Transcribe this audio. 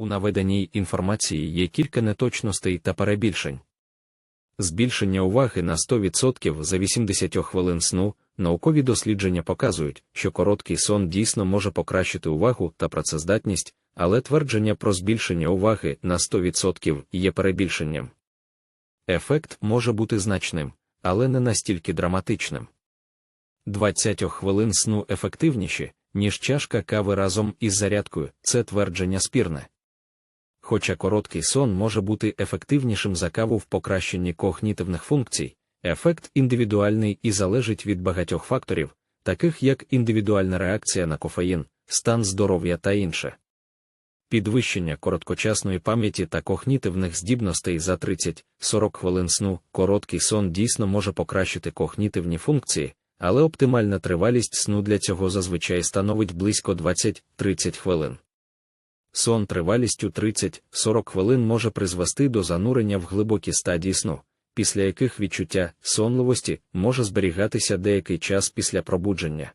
У наведеній інформації є кілька неточностей та перебільшень. Збільшення уваги на 100% за 80 хвилин сну. Наукові дослідження показують, що короткий сон дійсно може покращити увагу та працездатність, але твердження про збільшення уваги на 100% є перебільшенням. Ефект може бути значним, але не настільки драматичним. 20 хвилин сну ефективніші, ніж чашка кави разом із зарядкою, це твердження спірне. Хоча короткий сон може бути ефективнішим за каву в покращенні когнітивних функцій, ефект індивідуальний і залежить від багатьох факторів, таких як індивідуальна реакція на кофеїн, стан здоров'я та інше. Підвищення короткочасної пам'яті та когнітивних здібностей за 30-40 хвилин сну, короткий сон дійсно може покращити когнітивні функції, але оптимальна тривалість сну для цього зазвичай становить близько 20-30 хвилин. Сон тривалістю 30-40 хвилин може призвести до занурення в глибокі стадії сну, після яких відчуття сонливості може зберігатися деякий час після пробудження.